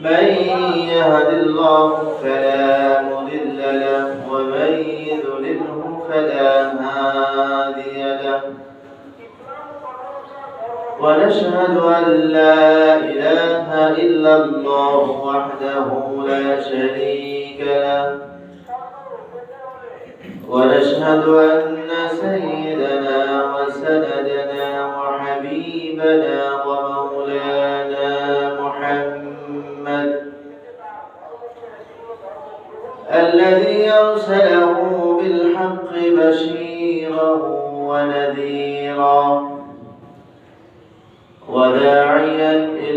من يهد الله فلا مضل له ومن يضلله فلا هادي له. ونشهد أن لا إله إلا الله وحده لا شريك له. ونشهد أن سيدنا وسندنا وحبيبنا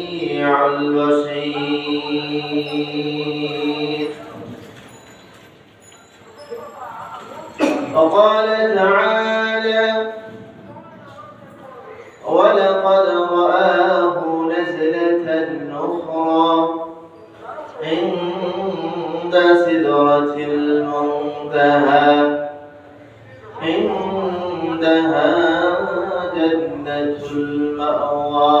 السميع وقال تعالى ولقد رآه نزلة أخرى عند سدرة المنتهى عندها جنة المأوى.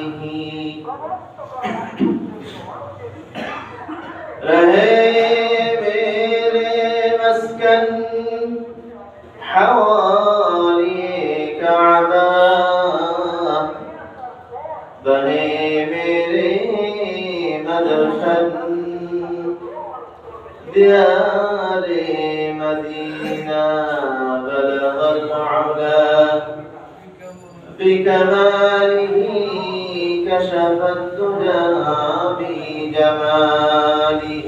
حوالي كعبا بني ميري مدخل دياري مدينة بلغ العلا بكماله كشف الدجى بجماله.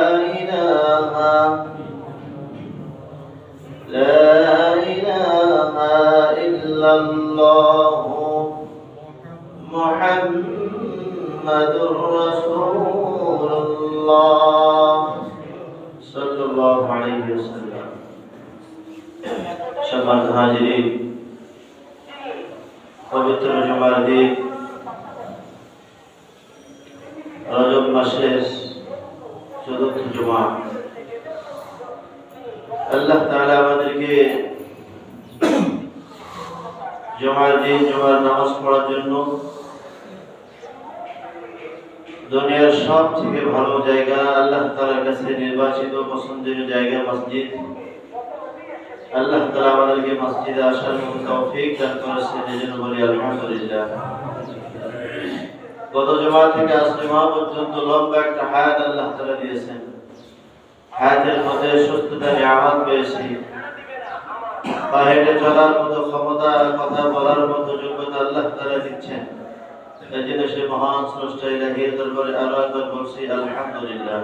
محمد رسول الله صلى الله عليه وسلم সম্মানিত হাজিরিন পবিত্র জুমার দিন রজব মাসের চতুর্থ জুমা আল্লাহ তাআলা আমাদেরকে জমার দিন জমার নামাজ পড়ার জন্য দুনিয়ার সব থেকে ভালো জায়গা আল্লাহ তাআলার কাছে নির্বাচিত পছন্দের জায়গা মসজিদ, আল্লাহ তাআলা আমাদেরকে মসজিদে আসার মতো তৌফিক দান করেছেন, এজন্য বলি আলহামদুলিল্লাহ। গত জমা থেকে আজ জমা পর্যন্ত লম্বা একটা হায়াত আল্লাহ তাআলা দিয়েছেন। হায়াতের মধ্যে সুস্থতা, নিয়ামত পেয়েছি। বা হেঁটে চলার মতো ক্ষমতা কথা বলার মতো যোগ্যতা আল্লাহ তাআলা দিচ্ছেন। এই জন্য সে মহান স্রষ্টা ইলাহির দরবারে আরও একবার বলছি, আলহামদুলিল্লাহ।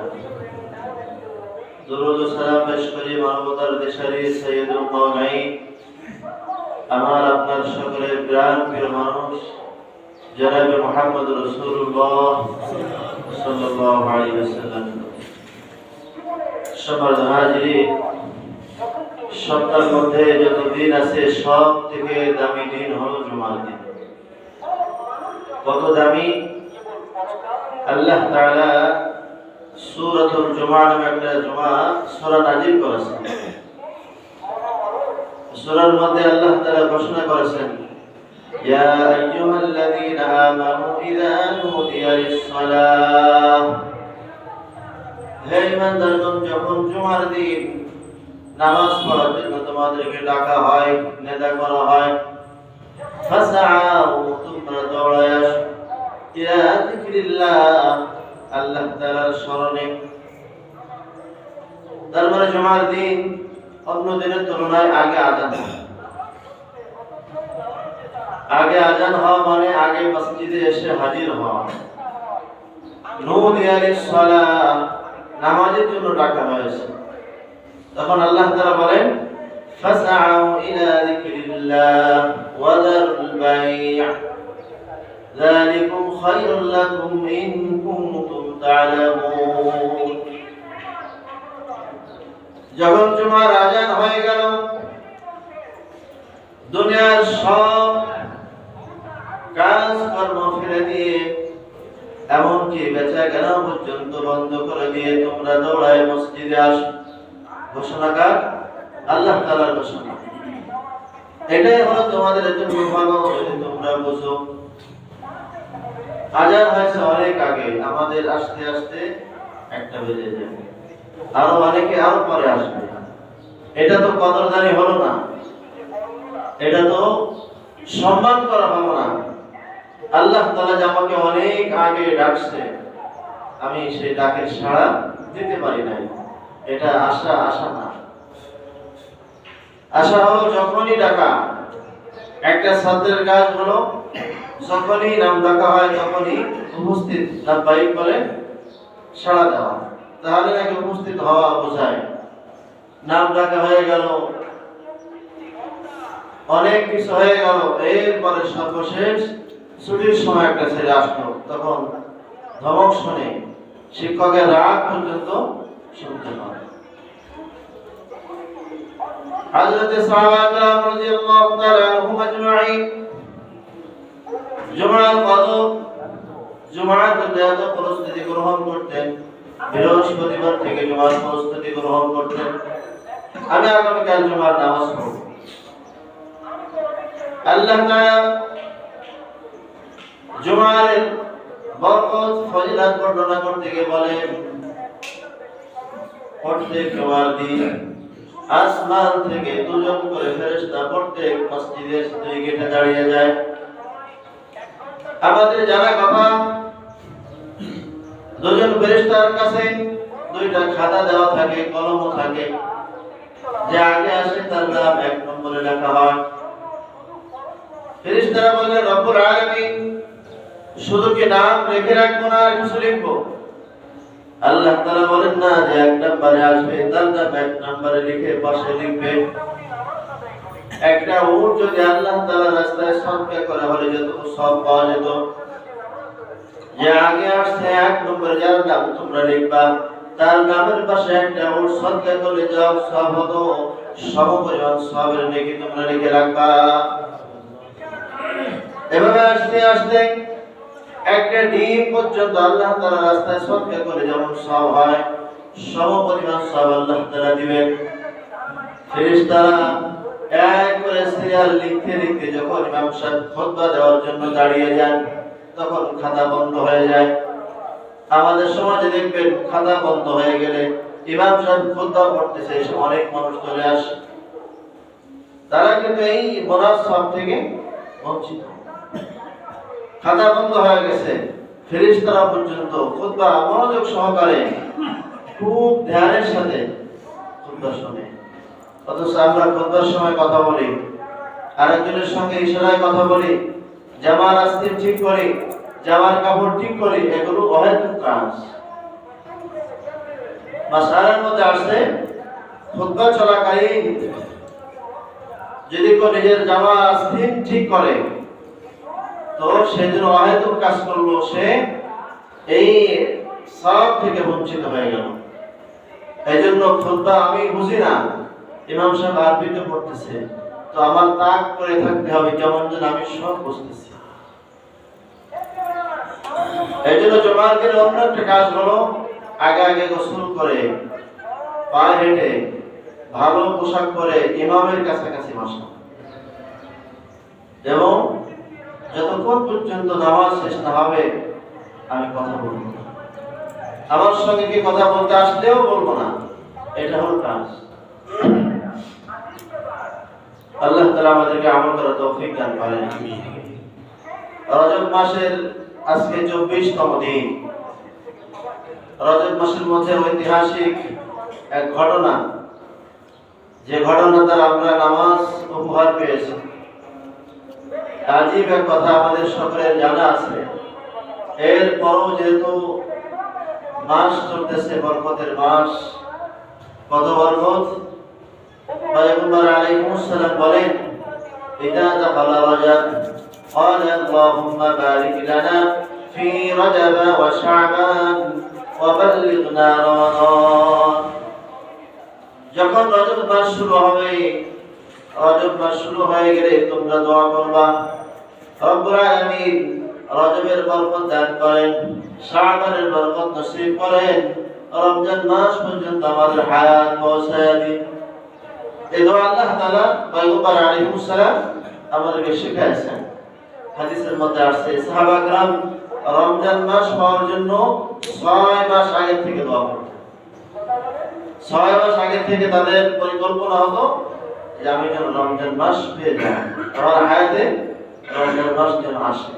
দরুদ সালাম পেশ করি মানবতার দেশারি আমার আপনার সকলের প্রাণ প্রিয় মানুষ, জনাবে মোহাম্মদ রসুল্লাহ সাল্লাল্লাহু আলাইহি ওয়াসাল্লাম। হাজিরি সপ্তাহের মধ্যে যত দিন আছে সব থেকে দামি দিন হলো জুমার দিন কত দামি? আল্লাহ তাআলা সূরাতুল নামে একটা সূরা করেছেন। সূরার মধ্যে আল্লাহ তাআলা ঘোষণা করেছেন, ইয়া আইয়ুহাল্লাযীনা আমানু ইযা নুদিয়া হে যখন জুমার দিন নামাজ পড়ার জন্য তোমাদেরকে ডাকা হয়, নেতা করা হয় ফাসআউ তোমরা দৌড়ায় আসো ইলা যিকরিল্লাহ আল্লাহ তাআলার স্মরণে তার মানে জুমার দিন অন্য দিনের তুলনায় আগে আজান আগে আজান হওয়া মানে আগে মসজিদে এসে হাজির হওয়া। নামাজের জন্য ডাকা হয়েছে। তখন আল্লাহ তাআলা বলেন ফাসআউ ইলা যিকরিল্লাহ ওয়া যারুল বাই' যালিকুম খায়রুল লাকুম ইন কুনতুম তা'লামুন যখন জুমার আজান হয়ে গেল দুনিয়ার সব কাজ কর্ম ফেলে দিয়ে এমনকি বেচা কেনা পর্যন্ত বন্ধ করে দিয়ে তোমরা দৌড়ায় মসজিদে আস ঘোষণাকার আল্লাহ তাআলার ঘোষণা এটাই হলো তোমাদের জন্য যদি তোমরা বুঝো। আজান হয়েছে অনেক আগে আমাদের আসতে আসতে একটা বেজে যাবে আরও অনেকে আরও পরে আসবে। এটা তো কদরদারি হলো না। এটা তো সম্মান করা হলো না। আল্লাহ তাআলা যে আমাকে অনেক আগে ডাকছে, আমি সেই ডাকের সাড়া দিতে পারি নাই। এটা আশা আশা না। আশা হলো যখনই ডাকা। একটা ছাত্রের কাজ হলো যখনই নাম ডাকা হয়, তখনই উপস্থিত লাভবাহিক বলে সাড়া দেওয়া। তাহলে নাকি উপস্থিত হওয়া বোঝায়। নাম ডাকা হয়ে গেল। অনেক কিছু হয়ে গেল। এরপরে সর্বশেষ ছুটির সময় একটা ছেলে আসলো। তখন ধমক শুনে শিক্ষকের রাগ পর্যন্ত শুনতে পারে প্রস্তুতি গ্রহণ করতেন। বৃহস্পতিবার থেকে জুমার প্রস্তুতি গ্রহণ করতেন। আমি আগামীকাল জুমার নামাজ পড়ব। আল্লাহ তাআলা জুমার বরকত, ফজিলত বর্ণনা করতে গিয়ে বলেন, প্রত্যেক জুমার দিন আসমান থেকে দুজন করে ফেরেশতা প্রত্যেক মসজিদের দুই গেটে দাঁড়িয়ে যায়। আমাদের জানা কথা, দুজন ফেরেশতার কাছে দুইটা খাতা দেওয়া থাকে কলমও থাকে। যে আগে আসে তার নাম এক নম্বরে লেখা হয়। ফেরেশতারা বললেন, রব্বুল আলামিন, শুধু কি নাম রেখে রাখব না কিছু লিখব? আল্লাহ তাআলা বলেন, না যে এক নম্বরে আসবে তার নাম এক নম্বরে লিখে পাশে লিখবে। একটা উট যদি আল্লাহ তাআলা রাস্তায় সদকা করে হলে যেত সব পাওয়া যেত। যে আগে আসছে, এক নম্বরে যার নাম তোমরা লিখবা, তার নামের পাশে একটা উট সদকা করলে যাও সব হতো সম পরিমাণ সবের নেকি তোমরা লিখে রাখবা। এভাবে আসতে আসতে একটা ডিম পর্যন্ত আল্লাহ তাআলা রাস্তায় সদকা করে যেমন সব হয় সম পরিমাণ সব আল্লাহ তাআলা দিবেন। ফেরেশতারা এক করে সিরিয়াল লিখতে লিখতে যখন ইমাম সাহেব খুতবা দেওয়ার জন্য দাঁড়িয়ে যান, তখন খাতা বন্ধ হয়ে যায়। আমাদের সমাজে দেখবেন খাতা বন্ধ হয়ে গেলে ইমাম সাহেব খুতবা পড়তেছে অনেক মানুষ চলে আসে। তারা কিন্তু এই সব থেকে বঞ্চিত। খাতা বন্ধ হয়ে গেছে। ফেরেশতারা পর্যন্ত খুতবা মনোযোগ সহকারে খুব ধ্যানের সাথে খুতবা শুনে। অথচ আমরা খুতবার সময় কথা বলি, আরেকজনের সঙ্গে ইশারায় কথা বলি জামার আস্তির ঠিক করি, জামার কাপড় ঠিক করি, এগুলো অহেতুক কাজ। মাসারের মধ্যে আসছে, খুতবা চলাকালীন যদি কেউ নিজের জামা আস্তির ঠিক করে তো সেদিন অহেতুক কাজ করল, সে এই সব থেকে বঞ্চিত হয়ে গেল। এই জন্য খুতবা আমি বুঝি না, ইমাম সাহেব আরবিতে পড়তেছে, তো আমার তাক করে থাকতে হবে, কেমন যেন আমি সব বুঝতেছি। এই জন্য জমার দিন অন্য একটা কাজ হলো, আগে আগে গোসল করে, পায়ে হেঁটে ভালো পোশাক পরে ইমামের কাছাকাছি বসা। এবং যতক্ষণ পর্যন্ত নামাজ শেষ না হবে, আমি কথা বলব আমার সঙ্গে কি কথা বলতে আসলেও বলব না। এটা হলো কাজ। আল্লাহ তাআলা আমাদেরকে আমল করার তৌফিক দান করেন। রজব মাসের আজকে 24তম দিন। রজব মাসের মধ্যে ঐতিহাসিক এক ঘটনা। যে ঘটনা দ্বারা আমরা নামাজ উপহার পেয়েছি। আজীব এক কথা আমাদের সকলের জানা আছে এরপরও যেহেতু মাস চলতেছে বরকতের মাস কত বরকত পয়গম্বর আলাইহিস সালাম বলেন ইদা দাখালা রজব قال اللهم بارك لنا في رجب وشعبان وبلغنا رمضان যখন রজব মাস শুরু হবে রজব মাস শুরু হয়ে গেলে তোমরা দোয়া করবা রব্বুল আলামিন রজবের বরকত দান করেন শাবানের বরকত নসিব করেন রমজান মাস পর্যন্ত আমাদের হায়াত পৌঁছায় দিন এই দোয়া আল্লাহ তাআলা পয়গম্বর আলাইহিস সালাম আমাদেরকে শিখিয়েছেন হাদিসের মধ্যে আসছে সাহাবা کرام রমজান মাস পাওয়ার জন্য 6 মাস আগে থেকে দোয়া করতেন 6 মাস আগে থেকে তাদের পরিকল্পনা হতো আমি যেন রমজান মাস পেয়ে যাই হায়াতে রমজান মাস যেন আসে।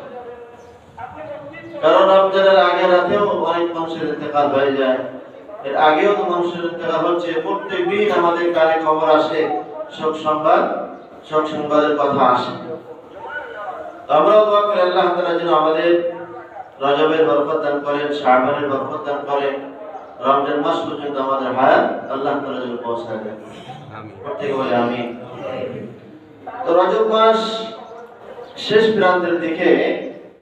কারণ রমজানের আগে রাতেও অনেক মানুষের ইন্তেকাল হয়ে যায়। এর আগেও তো মানুষের ইন্তেকাল হচ্ছে, প্রত্যেক দিন আমাদের কানে খবর আসে, শোক সংবাদ, শোক সংবাদের কথা আসে। আমরাও দোয়া করি, আল্লাহ তাআলা যেন আমাদের রজবের বরকত দান করেন, শাবানের বরকত দান করেন। রমজান মাস পর্যন্ত আমাদের হায়াত আল্লাহ তাআলা যেন পৌঁছায় তো রজব মাস শেষ প্রান্তের দিকে